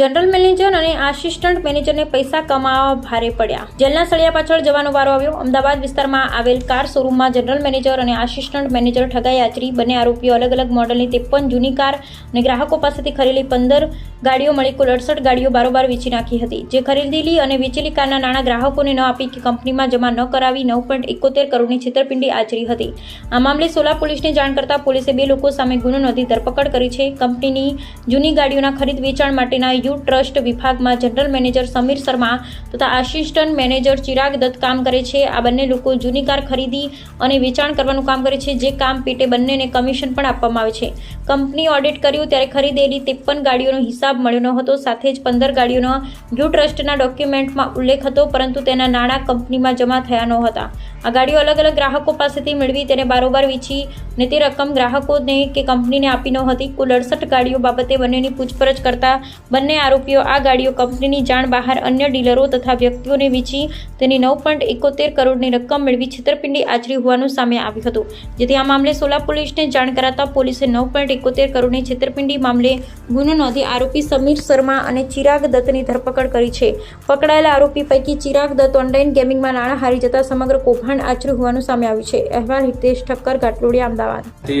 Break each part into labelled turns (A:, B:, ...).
A: General manager અને assistant મેનેજરને પૈસા કમાવા ભારે પડ્યા. જેલના સળિયા પાછળ જવાનો વારો આવ્યો. અમદાવાદ વિસ્તારમાં આવેલ કાર શોરૂમમાં જનરલ મેનેજર અને આસિસ્ટન્ટ મેનેજર ઠગાઈ આચરી બંને આરોપીઓ અલગ અલગ મોડલની ત્રેપન જૂની કાર અને ગ્રાહકો પાસેથી ખરીદેલી પંદર ગાડીઓ મળી કુલ અડસઠ ગાડીઓ બારોબાર વેચી નાખી હતી. જે ખરીદેલી અને વેચેલી કારના નાણાં ગ્રાહકોને ન આપી કે કંપનીમાં જમા ન કરાવી નવ પોઈન્ટ એકોતેર કરોડની છેતરપિંડી આચરી હતી. આ મામલે સોલા પોલીસને જાણ કરતા પોલીસે બે લોકો સામે ગુનો નોંધી ધરપકડ કરી છે. કંપનીની જૂની ગાડીઓના ખરીદ વેચાણ માટેના યુ ટ્રસ્ટ વિભાગમાં જનરલ મેનેજર સમીર શર્મા તથા આસિસ્ટન્ટ મેનેજર ચિરાગ દત્ત કામ કરે છે. આ બંને લોકો જૂની કાર ખરીદી અને વેચાણ કરવાનું કામ કરે છે, જે કામ પેટે બંનેને કમિશન પણ આપવામાં આવે છે. કંપની ઓડિટ કર્યું ત્યારે ખરીદેલી ત્રેપન ગાડીઓનો હિસાબ મળ્યો ન હતો સાથે જ પંદર ગાડીઓનો યુ ટ્રસ્ટના ડોક્યુમેન્ટમાં ઉલ્લેખ હતો, પરંતુ તેના નાણાં કંપનીમાં જમા થયા ન હતા આ ગાડીઓ અલગ અલગ ગ્રાહકો પાસેથી મેળવી તેને બારોબાર વેચી ને તે રકમ ગ્રાહકોને કે કંપનીને આપી ન હતી. કુલ અડસઠ ગાડીઓ બાબતે બંનેની પૂછપરછ કરતા બંને આરોપીઓ આ ગાડીઓ કંપનીની જાણ બહાર અન્ય ડીલરો તથા વ્યક્તિઓને વેચી તેની નવ પોઈન્ટ એકોતેર કરોડની રકમ મેળવી છેતરપિંડી આચરી હોવાનું સામે આવ્યું હતું. જેથી આ મામલે સોલા પોલીસને જાણ કરાતા પોલીસે નવ પોઈન્ટ એકોતેર કરોડની છેતરપિંડી મામલે ગુનો નોંધી આરોપી સમીર શર્મા અને ચિરાગ દત્તની ધરપકડ કરી છે. પકડાયેલા આરોપી પૈકી ચિરાગ દત્ત ઓનલાઈન ગેમિંગમાં નાણાં હારી જતા સમગ્ર કૌભાંડ આચર્યું હોવાનું સામે આવ્યું છે. અહેવાલ હિતેશ ઠક્કર, ઘાટલોડિયા, અમદાવાદ.
B: તે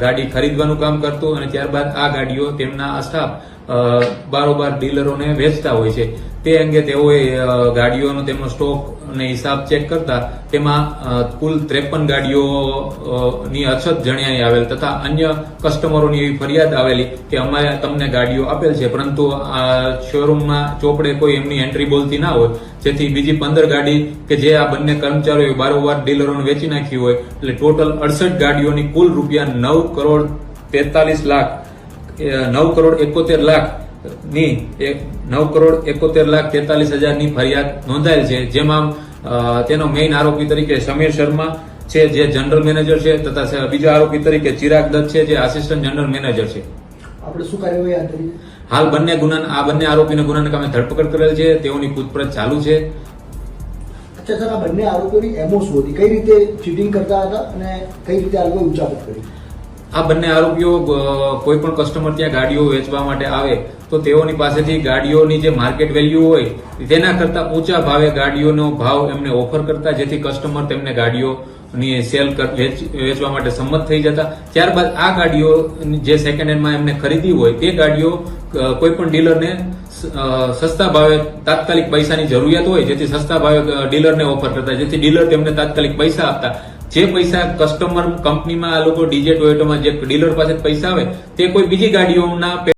B: ગાડી ખરીદવાનું કામ કરતો અને ત્યારબાદ આ ગાડીઓ તેમના સ્ટાફ બારોબાર ડીલરોને વેચતા હોય છે. તે અંગે તેઓએ ગાડીઓનો તેમનો સ્ટોક અને હિસાબ ચેક કરતા તેમાં કુલ ત્રેપન ગાડીઓની અછત જણાઈ આવેલ તથા અન્ય કસ્ટમરોની એવી ફરિયાદ આવેલી કે અમારે તમને ગાડીઓ આપેલ છે, પરંતુ આ શોરૂમમાં ચોપડે કોઈ એમની એન્ટ્રી બોલતી ના હોય. જેથી બીજી પંદર ગાડી કે જે આ બંને કર્મચારીઓએ બારોબાર ડીલરોને વેચી નાખી હોય, એટલે ટોટલ અડસઠ ગાડીઓની કુલ રૂપિયા નવ કરોડ તેતાલીસ લાખ નવ કરોડ એકોતેર લાખની એક નવ કરોડ એકોતેર લાખ તેતાલીસ હજારની ફરિયાદ નોંધાયેલ છે. જેમાં તેનો મેઇન આરોપી તરીકે સમીર શર્મા છે જે જનરલ મેનેજર છે તથા બીજા આરોપી તરીકે ચિરાગ દત્ત છે જે આસિસ્ટન્ટ જનરલ મેનેજર છે.
C: આપણે શું કાર્યવાહી
B: હાલ બંને ગુના આ બંને આરોપીને ગુનાના કામે ધરપકડ કરેલ છે. તેઓની પૂછપરછ ચાલુ છે.
C: અચ્છા સર આ બંને આરોપીઓની એમો શું હતી? કઈ રીતે ચીટિંગ કરતા હતા અને કઈ રીતે આ લોકો ઉચાપત કરી?
B: આ બંને આરોપીઓ કોઈ પણ કસ્ટમર ત્યાં ગાડીઓ વેચવા માટે આવે, તો તેઓની પાસેથી ગાડીઓની જે માર્કેટ વેલ્યુ હોય, તેના કરતા ઊંચા ભાવે ગાડીઓનો ભાવ એમને ઓફર કરતા, જેથી કસ્ટમર તેમને ગાડીઓની સેલ વેચ- વેચવા માટે સંમત થઈ જતા. ત્યારબાદ આ ગાડીઓ જે સેકન્ડ હેન્ડમાં એમને ખરીદી હોય, તે ગાડીઓ કોઈ પણ ડીલરને સસ્તા ભાવે તાત્કાલિક પૈસાની જરૂરિયાત હોય, જેથી સસ્તા ભાવે ડીલરને ઓફર કરતા, જેથી ડીલર તેમને તાત્કાલિક પૈસા આપતા. જે પૈસા કસ્ટમર કંપનીમાં આ લોકો ડીજે ટોયોટોમાં જે ડીલર પાસે પૈસા આવે, તે કોઈ બીજી ગાડીઓના